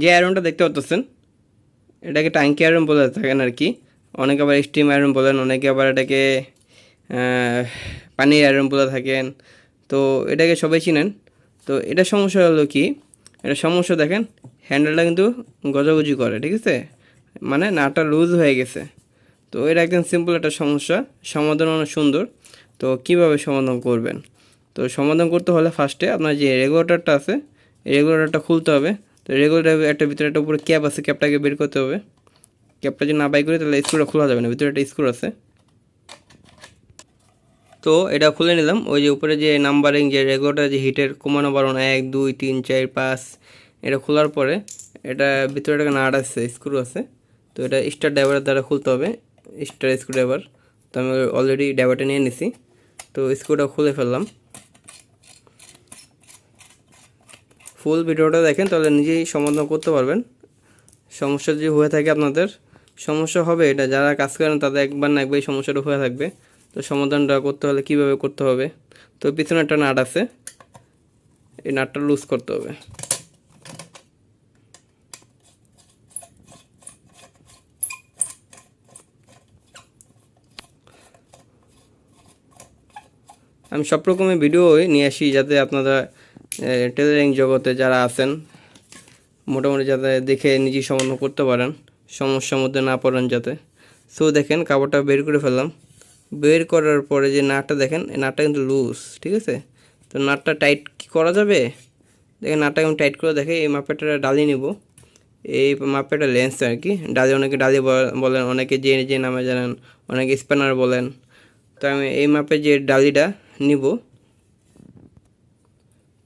যে আয়রনটা দেখতে পাচ্ছেন এটাকে ট্যাঙ্কি আয়রন বলে থাকেন আর কি। অনেকে আবার স্টিম আয়রন বলেন, অনেকে আবার এটাকে পানির আয়রন বলে থাকেন। তো এটাকে সবাই চিনেন। তো এটা সমস্যা হলো কি, এটা সমস্যা দেখেন হ্যান্ডেলটা কিন্তু গজাগজি করে, ঠিক আছে? মানে নাটটা লুজ হয়ে গেছে। তো এটা একদম সিম্পল একটা সমস্যা, সমাধান অনেক সুন্দর। তো কীভাবে সমাধান করবেন? তো সমাধান করতে হলে ফার্স্টে আপনার যে রেগুলেটরটা আছে রেগুলেটরটা খুলতে হবে। তো রেগুলেটর একটা ভিতরে একটা উপরে ক্যাপ আছে ক্যাপটাকে বের করতে হবে। ক্যাপটা যদি না বাই করি, তাহলে স্ক্রুটা খোলা যাবে না, ভিতরে একটা স্ক্রু আছে। তো এটা খুলে নিলাম, ওই যে উপরে যে নাম্বারিং যে রেগুলেটর যে হিটের কমানো, বাড়ানো, এক, দুই, তিন, চার, পাঁচ, এটা খোলার পরে এটা ভিতরে একটা নাট আছে স্ক্রু আছে। তো এটা স্টার ড্রাইভারের দ্বারা খুলতে হবে স্টার স্ক্রু ড্রাইভার তো আমি অলরেডি ড্রাইভারটা নিয়ে নিছি। তো স্ক্রুটা খুলে ফেললাম। ফুল ভিডিওটা দেখেন, তাহলে নিজেই সমাধান করতে পারবেন। সমস্যা যদি হয়ে থাকে আপনাদের, সমস্যা হবে এটা। যারা কাজ করেন, তাদের একবার না একবার এই সমস্যাটা হয়ে থাকবে। তো সমাধানটা করতে হলে কীভাবে করতে হবে? তো পিছনে একটা নাট আছে। এই নাটটা লুজ করতে হবে। আমি সব রকমের ভিডিওই নিয়ে আসি, যাতে আপনারা টেলারিং জগতে যারা আছেন, মোটামুটি যাতে দেখে নিজেই সমাধান করতে পারেন, সমস্যার মধ্যে না পড়েন যাতে। সো দেখেন, কাপড়টা বের করে ফেললাম। বের করার পরে যে নাটটা দেখেন, এই নাটটা কিন্তু লুজ ঠিক আছে? তো নাটটা টাইট কি করা যাবে? দেখেন, নাটটা কেমন টাইট করে দেখে এই মাপেটা ডালি নিব। এই মাপেটা লেন্স আর কি। ডালি অনেকে ডালি বল- বলেন, অনেকে যে যে নামে জানেন, অনেকে স্প্যানার বলেন। তো আমি এই মাপের যে ডালিটা নিব।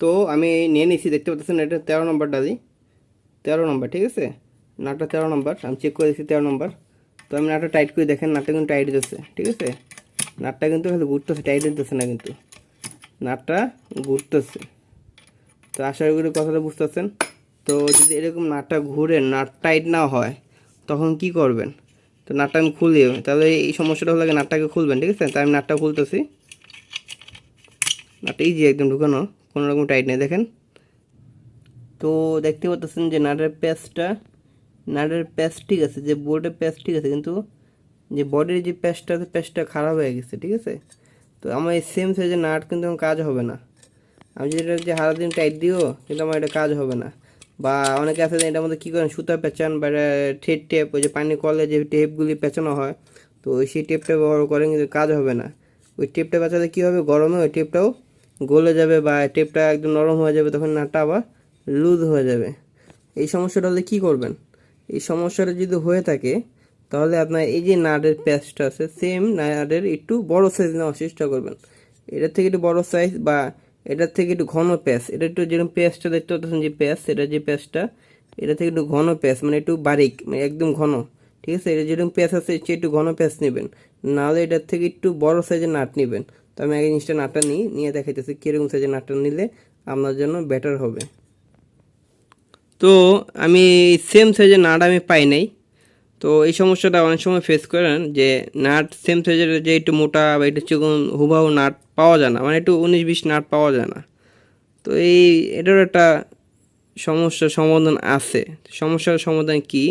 তো আমি নিয়ে নিছি, দেখতে পাচ্ছেন এটা তেরো নম্বর ডালি। তেরো নম্বর, ঠিক আছে? নাটটা তেরো নম্বর, আমি চেক করে দিচ্ছি তেরো নম্বর। তো আমি নাটটা টাইট করে দেখেন, নাটটা কিন্তু টাইট দিতেছে ঠিক আছে? নাটটা কিন্তু খালি ঘুরতেছে টাইট দিতেছে না কিন্তু। নাটটা ঘুরতেছে। তো আশা করি কথাটা বুঝতেছেন তো যদি এরকম নাটটা ঘুরে নাট টাইট না হয়, তখন কি করবেন? তো নাটটা আমি খুলি তাহলে এই সমস্যাটা হলে নাটটাকে খুলবেন, ঠিক আছে? তাই আমি নাটটা খুলতেছি। নাটটা ইজি একদম ঢুকানো। কোনো রকম টাইট নেই, দেখেন। তো দেখতে পাচ্ছেন যে নাটের প্যাচটা নাটের প্যাচ ঠিক আছে, যে বোর্ডের প্যাচ ঠিক আছে, কিন্তু যে বডির যে প্যাচটা আছে প্যাচটা খারাপ হয়ে গেছে, ঠিক আছে? তো আমার এই সেম সাইজের নাট কিন্তু আমার কাজ হবে না। আমি যদি এটা যে হারা দিন টাইট দিও, কিন্তু আমার এটা কাজ হবে না। বা অনেকে আছে এটার মধ্যে কী করেন, সুতা পেঁচান বা এটা ঠেট টেপ, ওই যে পানি কলে যে টেপগুলি পেঁচানো হয়, তো ওই সেই টেপটা ব্যবহার করেন, কিন্তু কাজ হবে না। ওই টেপটা পেঁচালে কী হবে? গরমে ওই টেপটাও গলে যাবে বা টেপটা একদম নরম হয়ে যাবে, তখন নাটটা আবার লুজ হয়ে যাবে। এই সমস্যাটা হলে কী করবেন? এই সমস্যাটা যদি হয়ে থাকে, তাহলে আপনার এই যে নাটের প্যাচটা আছে সেম নাটের একটু বড় সাইজ নেওয়ার চেষ্টা করবেন। এটার থেকে একটু বড় সাইজ বা এটার থেকে একটু ঘন প্যাচ, এটা একটু যেরকম প্যাচটা দেখতে পাচ্ছেন যে প্যাচ, এটা যে প্যাচটা, এটা থেকে একটু ঘন প্যাচ মানে একটু বারিক মানে একদম ঘন, ঠিক আছে? এটা যেরকম প্যাচ আছে সে একটু ঘন প্যাচ নেবেন। নাহলে এটার থেকে একটু বড় সাইজের নাট নেবেন। তো আমি আগে জিনিসটা নাটটা নিই, নিয়ে দেখাইতেছি কীরকম সাইজের নাটটা নিলে আপনার জন্য বেটার হবে। তো আমি সেম সাইজের নাট আমি পাই নাই। তো এই সমস্যাটা অনেক সময় ফেস করেন যে নাট সেম সাইজের যে একটু মোটা বা একটু চিকন হুবাহু নাট পাওয়া যায় না মানে একটু উনিশ বিশ নাট পাওয়া যায় না। তো এই এটার একটা সমস্যার সমাধান আছে। সমস্যার সমাধান কি?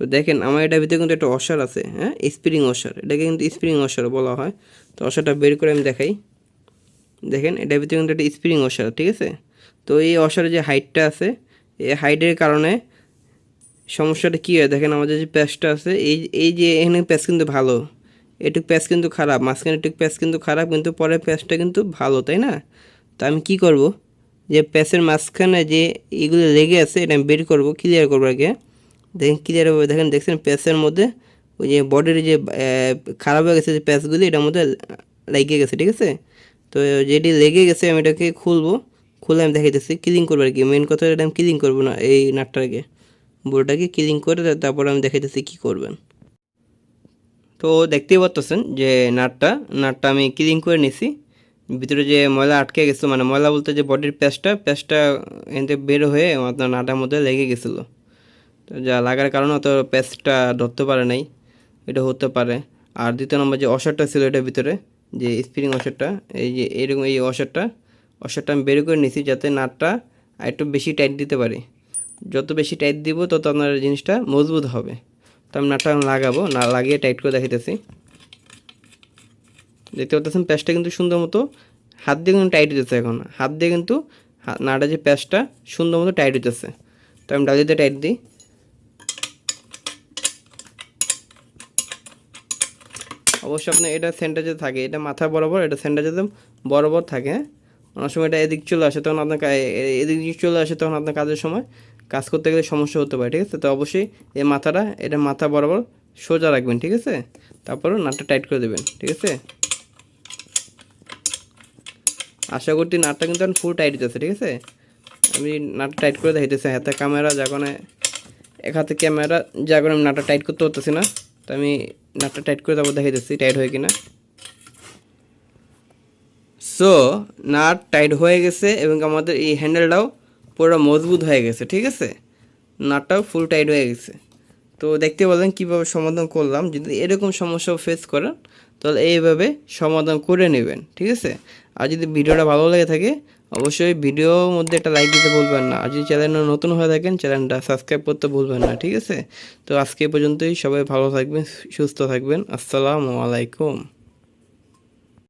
তো দেখেন, আমার এটার ভিতরে কিন্তু একটা অসার আছে হ্যাঁ? স্প্রিং অসার। এটাকে কিন্তু স্প্রিং অসার বলা হয়। তো অসারটা বের করে আমি দেখাই। দেখেন এটার ভিতরে কিন্তু একটা স্প্রিং অসার, ঠিক আছে? তো এই অসারের যে হাইটটা আছে, এই হাইটের কারণে সমস্যাটা কী হয়? দেখেন, আমাদের যে প্যাচটা আছে, এই এই যে এখানে প্যাচ কিন্তু ভালো। এটুক প্যাচ কিন্তু খারাপ, মাঝখানে এটুক প্যাচ কিন্তু খারাপ, কিন্তু পরের প্যাচটা কিন্তু ভালো, তাই না? তো আমি কি করব? যে প্যাচের মাঝখানে যে এগুলো লেগে আছে, এটা আমি বের করব ক্লিয়ার করব আগে। দেখেন ক্লিয়ার হবে, দেখেন দেখছেন প্যাচের মধ্যে ওই যে বডির যে খারাপ হয়ে গেছে যে প্যাচগুলি এটার মধ্যে লেগে গেছে, ঠিক আছে? তো যেটি লেগে গেছে আমি এটাকে খুলবো, খুলে আমি দেখাইতেছি ক্লিন করব আর কি। মেন কথা এটা আমি ক্লিন করব না, এই নাটটাকে, বোর্ডটাকে ক্লিন করে তারপর আমি দেখাইতেছি কী করবেন। তো দেখতেই পাচ্ছেন যে নাটটা নাটটা আমি ক্লিন করে নিছি। ভিতরে যে ময়লা আটকে গেছিল মানে ময়লা বলতে যে বডির প্যাচটা প্যাচটা এতে বের হয়ে আপনার নাটার মধ্যে লেগে গেছিল। তো যা লাগার কারণে অত প্যাচটা ধরতে পারে নাই, এটা হতে পারে। আর দ্বিতীয় নম্বর যে অসারটা ছিল এটার ভিতরে, যে স্প্রিং অসারটা, এই যে এরকম এই অসারটা অসারটা আমি বের করে নিছি যাতে নাটটা একটু বেশি টাইট দিতে পারি। যত বেশি টাইট দিব, তত আপনার জিনিসটা মজবুত হবে। তো আমি নাটটা লাগাবো, না লাগিয়ে টাইট করে দেখাইতেছি। দেখতে পাচ্ছেন প্যাচটা কিন্তু সুন্দর মতো হাত দিয়ে কিন্তু টাইট হইতেছে এখন। হাত দিয়ে কিন্তু নাটা যে প্যাচটা সুন্দর মতো টাইট হইতেছে। তো আমি ডালি দিয়ে টাইট দিই। অবশ্যই আপনার এটা সেন্টার যে থাকে, এটা মাথা বরাবর, এটা সেন্টার যাতে বরাবর থাকে হ্যাঁ? অনেক সময় এটা এদিক চলে আসে, তখন আপনার এদিক চলে আসে, তখন আপনার কাজের সময় কাজ করতে গেলে সমস্যা হতে পারে, ঠিক আছে? তো অবশ্যই এই মাথাটা, এটা মাথা বরাবর সোজা রাখবেন, ঠিক আছে? তারপরে নাটটা টাইট করে দেবেন, ঠিক আছে? আশা করছি নাটটা কিন্তু এখন ফুল টাইট হইতেছে, ঠিক আছে? আমি নাটটা টাইট করে দেখাইতেছি, হাতে ক্যামেরা যখন এক হাতে ক্যামেরা যা আমি নাটটা টাইট করতে পারতেছি না। তো আমি নাটটা টাইট করে তারপর দেখাইতেছি টাইট হয় কিনা। সো নাট টাইট হয়ে গেছে এবং আমাদের এই হ্যান্ডেলটাও পুরো মজবুত হয়ে গেছে, ঠিক আছে? নাটটাও ফুল টাইট হয়ে গেছে। তো দেখতে পেলেন কীভাবে সমাধান করলাম, যদি এরকম সমস্যা ফেস করেন, তাহলে এইভাবে সমাধান করে নেবেন, ঠিক আছে? আর যদি ভিডিওটা ভালো লেগে থাকে অবশ্যই ভিডিওর মধ্যে একটা লাইক দিতে ভুলবেন না। আর যদি চ্যানেলটা নতুন হয়ে থাকেন চ্যানেলটা সাবস্ক্রাইব করতে ভুলবেন না, ঠিক আছে? তো আজকে পর্যন্তই। সবাই ভালো থাকবেন, সুস্থ থাকবেন। আসসালামু আলাইকুম।